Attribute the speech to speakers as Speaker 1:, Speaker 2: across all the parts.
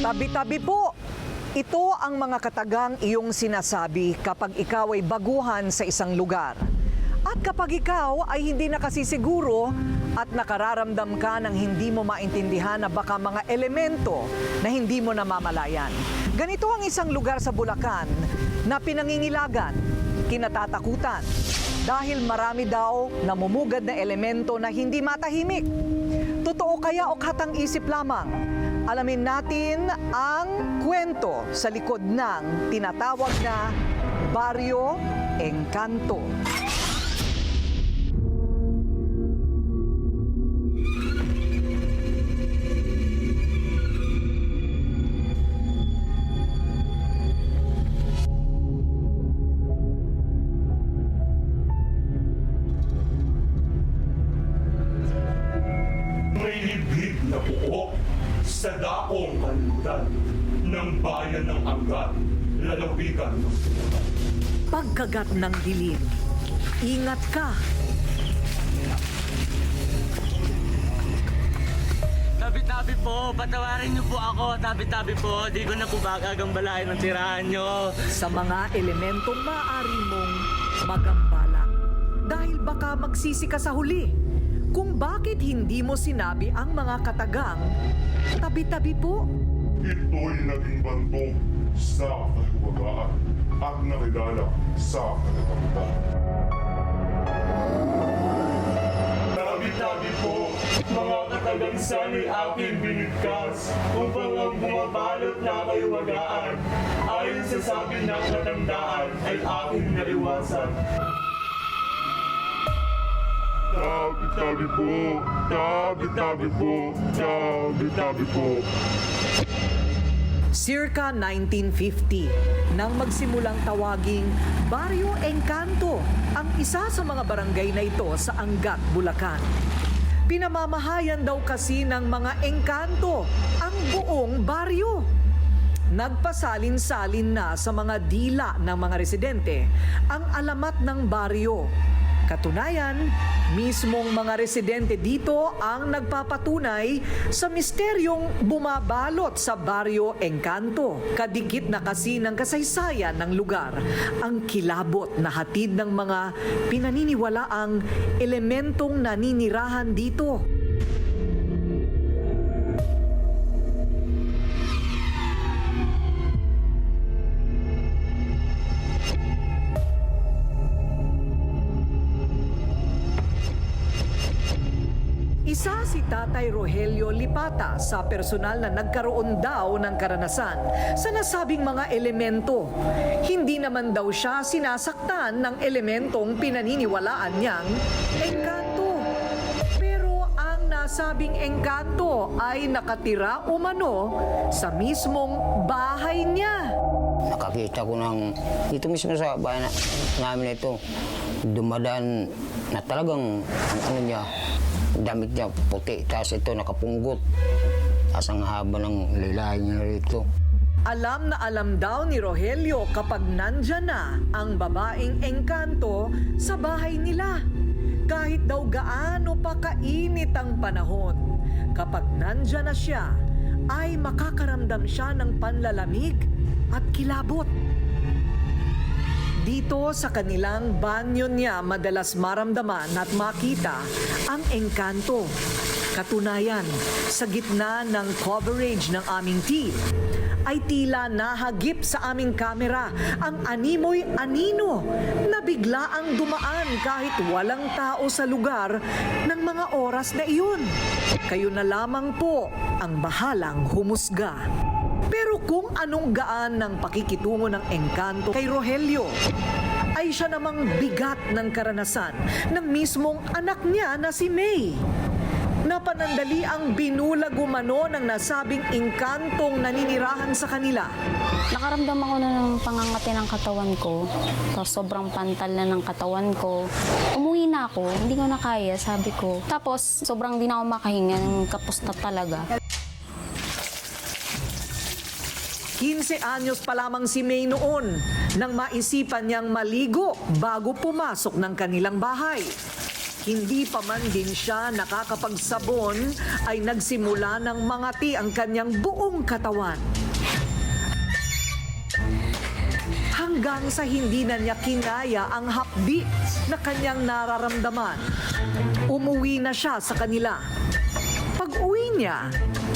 Speaker 1: Tabi-tabi po. Ito ang mga katagang iyong sinasabi kapag ikaw ay baguhan sa isang lugar. At kapag ikaw ay hindi nakasisiguro at nakararamdam ka ng hindi mo maintindihan na baka mga elemento na hindi mo namamalayan. Ganito ang isang lugar sa Bulacan na pinangingilagan, kinatatakutan, dahil marami daw namumugad na elemento na hindi matahimik. Totoo kaya o katang isip lamang? Alamin natin ang kwento sa likod ng tinatawag na Barrio Encanto.
Speaker 2: Sa daong kanluran ng bayan ng Angat, lalawigan.
Speaker 1: Pagkagat ng dilim, ingat ka.
Speaker 3: Tabi-tabi po, patawarin niyo po ako. Tabi-tabi po, di ko na po bagagambalain ang tirahan niyo.
Speaker 1: sa mga elementong maaari mong magambala. Dahil baka magsisi ka sa huli kung bakit hindi mo sinabi ang mga katagang tabi-tabi po.
Speaker 4: Ito'y naging bantong sa kaliwagaan at nakilala sa kalitamutan.
Speaker 2: Tabi-tabi po, mga katagang sanay aking binigkas upang ang bumabalot na kayuwagaan ayon sa sabi ng matandaan ay aking naiwasan.
Speaker 4: Po, tabi-tabi po, tabi-tabi po.
Speaker 1: Circa 1950, nang magsimulang tawaging Barrio Encanto ang isa sa mga barangay na ito sa Angat, Bulacan. Pinamamahayan daw kasi ng mga engkanto ang buong baryo. Nagpasalin-salin na sa mga dila ng mga residente ang alamat ng baryo. Katunayan, mismong mga residente dito ang nagpapatunay sa misteryong bumabalot sa baryo Encanto. Kadikit na kasi ng kasaysayan ng lugar ang kilabot na hatid ng mga pinaniniwalaang elementong naninirahan dito. Tatay Rogelio Lipata sa personal na nagkaroon daw ng karanasan sa nasabing mga elemento. Hindi naman daw siya sinasaktan ng elementong pinaniniwalaan niyang engkanto. Pero ang nasabing engkanto ay nakatira umano sa mismong bahay niya.
Speaker 5: Nakakita ko ng dito mismo sa bayan na, namin ito, dumadaan na talagang ang ano niya, damit niya puti, tapos ito nakapunggot. Tapos ang haba ng lilahay niya rito.
Speaker 1: Alam na alam daw ni Rogelio kapag nandyan na ang babaeng engkanto sa bahay nila. Kahit daw gaano pa kainit ang panahon, kapag nandyan na siya, ay makakaramdam siya ng panlalamig at kilabot. Dito sa kanilang banyo niya madalas maramdaman at makita ang engkanto. Katunayan, sa gitna ng coverage ng aming team, ay tila nahagip sa aming kamera ang animoy anino na bigla ang dumaan kahit walang tao sa lugar ng mga oras na iyon. Kayo na lamang po ang bahalang humusga. Pero kung anong gaan ng pakikitungo ng engkanto kay Rogelio, ay siya namang bigat ng karanasan ng mismong anak niya na si May. Napanandali ang binulag umano ng nasabing engkantong naninirahan sa kanila.
Speaker 6: Nakaramdam ako na ng pangangati ng katawan ko. Tapos sobrang pantal na ng katawan ko. Umuwi na ako, hindi ko na kaya, sabi ko. Tapos sobrang di ako makahinga, ng kapos na talaga.
Speaker 1: 15 anyos pa lamang si May noon nang maisipan niyang maligo bago pumasok ng kanilang bahay. hindi pa man din siya nakakapagsabon ay nagsimula ng mangati ang kanyang buong katawan. Hanggang sa hindi na niya kinaya ang hapdi na kanyang nararamdaman. Umuwi na siya sa kanila. Pag uwi niya,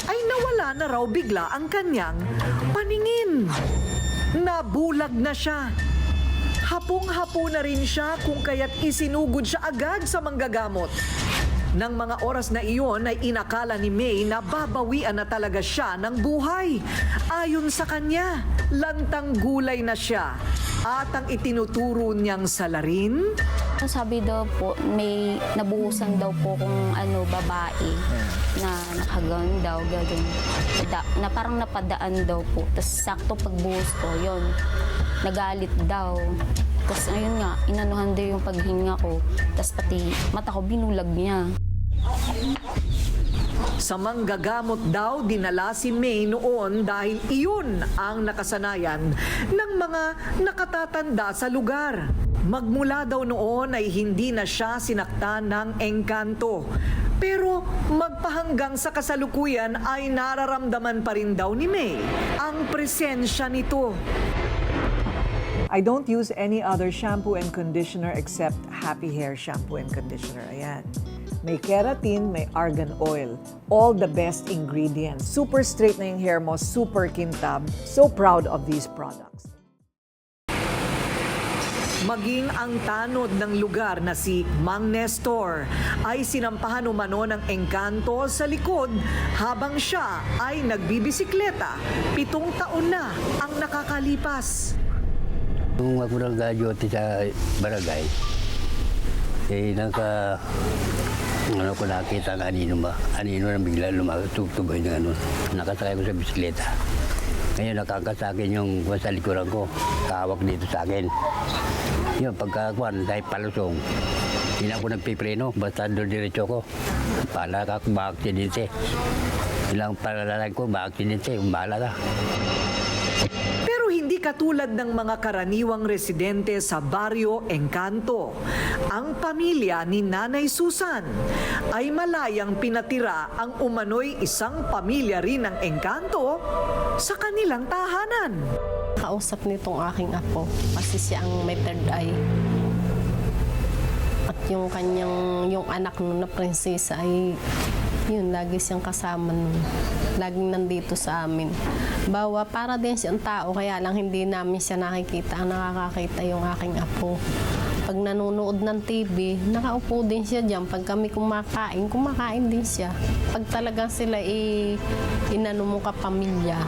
Speaker 1: ay nawala na raw bigla ang kanyang paningin. Nabulag na siya. Hapong-hapo na rin siya kung kaya't isinugod siya agad sa manggagamot. Nang mga oras na iyon ay inakala ni May na babawian na talaga siya ng buhay. Ayon sa kanya, lantang gulay na siya. At ang itinuturo niyang salarin,
Speaker 6: Sabi daw po, may nabuhusan daw po kung ano, babae na nakagaon daw, gagawin. Da, na parang napadaan daw po. Tapos sakto pagbuhos ko, yon nagalit daw. Tapos ayun nga, inanuhan daw yung paghinga ko. Tapos pati mata ko, binulag niya.
Speaker 1: Sa manggagamot daw, dinala si May noon dahil iyon ang nakasanayan ng mga nakatatanda sa lugar. Magmula daw noon ay hindi na siya sinaktan ng engkanto. Pero magpahanggang sa kasalukuyan ay nararamdaman pa rin daw ni May ang presensya nito.
Speaker 7: I don't use any other shampoo and conditioner except Happy Hair Shampoo and Conditioner. Ayan. May keratin, may argan oil. All the best ingredients. Super straight na yung hair mo, super kintab. So proud of these products.
Speaker 1: Maging ang tanod ng lugar na si Mang Nestor ay sinampahan umano ng engkanto sa likod habang siya ay nagbibisikleta. Pitong taon na ang nakakalipas.
Speaker 8: Nung ako nang gadyote sa barangay, eh, naka, ano ko nakita ang anino ba? Anino na bigla lumatugtugay ng ano. Nakasakay ko sa bisikleta. Ngayon nakakasakin yung sa likuran ko, kawak dito sa akin. Yun, pagkakuan, dahil palusong, hindi na ako nagpipreno, basta doon diretso ko. Pala ka kung maaksidente. Ilang palalag ko, maaksidente, umbala ka.
Speaker 1: Pero hindi katulad ng mga karaniwang residente sa baryo Encanto. Ang pamilya ni Nanay Susan ay malayang pinatira ang umano'y isang pamilya rin ng Encanto sa kanilang tahanan.
Speaker 9: Kausap nitong aking apo kasi siya ang may third eye. At yung kanyang, yung anak nun na prinsesa ay yun, lagi siyang kasama nun. Laging nandito sa amin. Bawa, para din siyang tao, kaya lang hindi namin siya nakikita. Ang nakakakita yung aking apo. Pag nanonood ng TV, nakaupo din siya dyan. Pag kami kumakain, kumakain din siya. Pag talagang sila i inano mo kapamilya,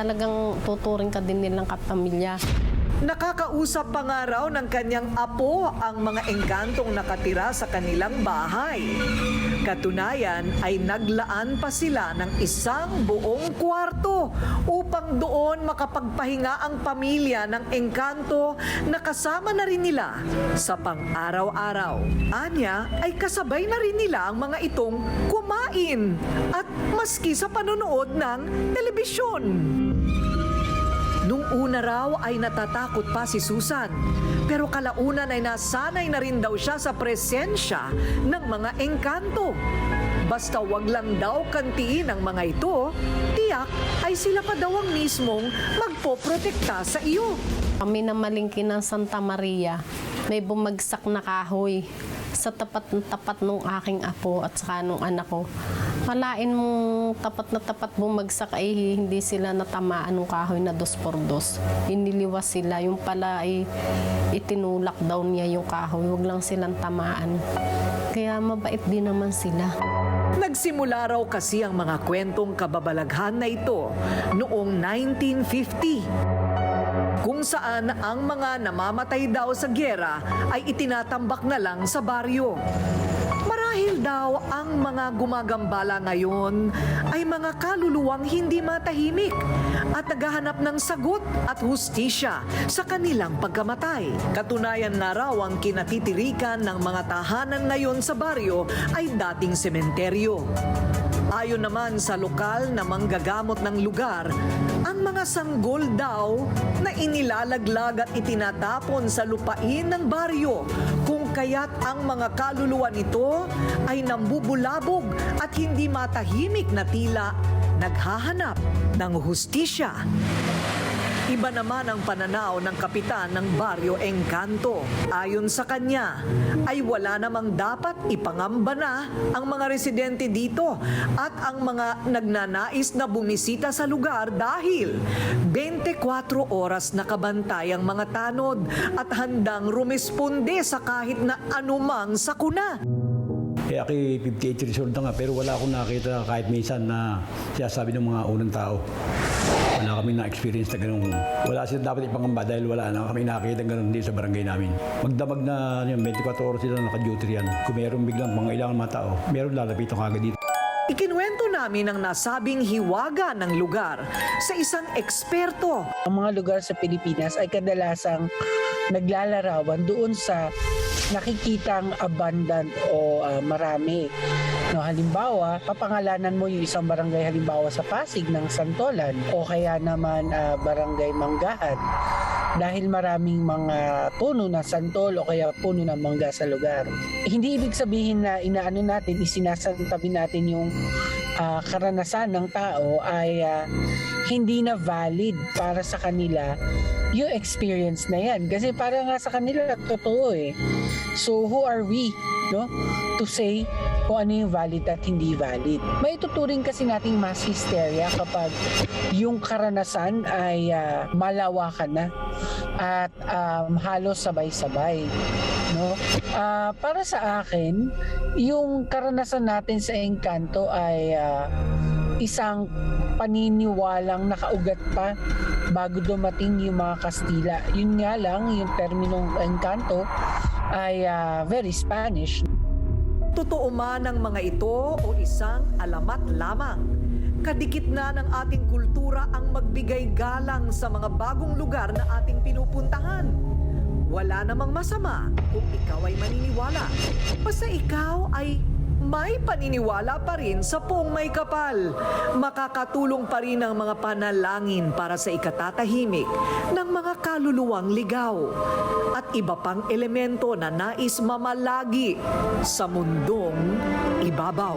Speaker 9: talagang tuturing ka din nilang kapamilya.
Speaker 1: Nakakausap pa nga raw ng kanyang apo ang mga engkantong nakatira sa kanilang bahay. Katunayan ay naglaan pa sila ng isang buong kwarto upang doon makapagpahinga ang pamilya ng engkanto na kasama na rin nila sa pang-araw-araw. Anya ay kasabay na rin nila ang mga itong kumain at maski sa panonood ng telebisyon. Una raw ay natatakot pa si Susan. Pero kalaunan ay nasanay na rin daw siya sa presensya ng mga engkanto. Basta wag lang daw kantiin ang mga ito, tiyak ay sila pa daw ang mismong magpoprotekta sa iyo.
Speaker 9: Kami na malingki ng Santa Maria, may bumagsak na kahoy sa tapat na tapat nung aking apo at saka nung anak ko. Kalain mong tapat na tapat bumagsak ay hindi sila natamaan ng kahoy na dos por dos. Iniliwas sila. Yung pala ay itinulak daw niya yung kahoy. Huwag lang silang tamaan. Kaya mabait din naman sila.
Speaker 1: Nagsimula raw kasi ang mga kwentong kababalaghan na ito noong 1950 kung saan ang mga namamatay daw sa gyera ay itinatambak na lang sa baryo. Marahil daw ang mga gumagambala ngayon ay mga kaluluwang hindi matahimik at naghahanap ng sagot at hustisya sa kanilang pagkamatay. Katunayan na raw ang kinatitirikan ng mga tahanan ngayon sa baryo ay dating sementeryo. Ayon naman sa lokal na manggagamot ng lugar, ang mga sanggol daw na inilalaglag at itinatapon sa lupain ng baryo kung kaya't ang mga kaluluwa nito ay nambubulabog at hindi matahimik na tila naghahanap ng hustisya. Iba naman ang pananaw ng kapitan ng Baryo Encanto. Ayon sa kanya, ay wala namang dapat ipangamba na ang mga residente dito at ang mga nagnanais na bumisita sa lugar dahil 24 oras nakabantay ang mga tanod at handang rumisponde sa kahit na anumang sakuna.
Speaker 10: Eh, ako 58 years old na nga, pero wala akong nakita kahit minsan na sinasabi ng mga unang tao. Wala kami na-experience na ganun. Wala sila dapat ipangamba dahil wala na kami nakita ganun dito sa barangay namin. Magdamag na yun, 24 oras sila naka-duty riyan. Kung meron biglang mga ilang mga tao, meron lalapitan kagad dito.
Speaker 1: Ikinwento namin ang nasabing hiwaga ng lugar sa isang eksperto
Speaker 11: ang mga lugar sa Pilipinas ay kadalasang naglalarawan doon sa nakikitang abundant o ah, marami. No, halimbawa, papangalanan mo yung isang barangay halimbawa sa Pasig ng Santolan o kaya naman ah, barangay Manggahan dahil maraming mga puno ng santol o kaya puno ng mangga sa lugar. Hindi ibig sabihin na inaano natin, isinasantabi natin yung ah, karanasan ng tao ay ah, hindi na valid para sa kanila yung experience na yan. Kasi para nga sa kanila, totoo eh. So who are we, no? To say kung ano yung valid at hindi valid. May tuturing kasi nating mass hysteria kapag yung karanasan ay ah, malawakan na at um, halos sabay-sabay. No? Ah, para sa akin, yung karanasan natin sa Encanto ay ah, isang paniniwalang nakaugat pa bago dumating yung mga Kastila. Yun nga lang, yung terminong Encanto ay ah, very Spanish.
Speaker 1: Totoo man ang mga ito o isang alamat lamang. Kadikit na ng ating kultura ang magbigay galang sa mga bagong lugar na ating pinupuntahan. Wala namang masama kung ikaw ay maniniwala. Basta ikaw ay may paniniwala pa rin sa pong may kapal. Makakatulong pa rin ang mga panalangin para sa ikatatahimik ng mga kaluluwang ligaw at iba pang elemento na nais mamalagi sa mundong ibabaw.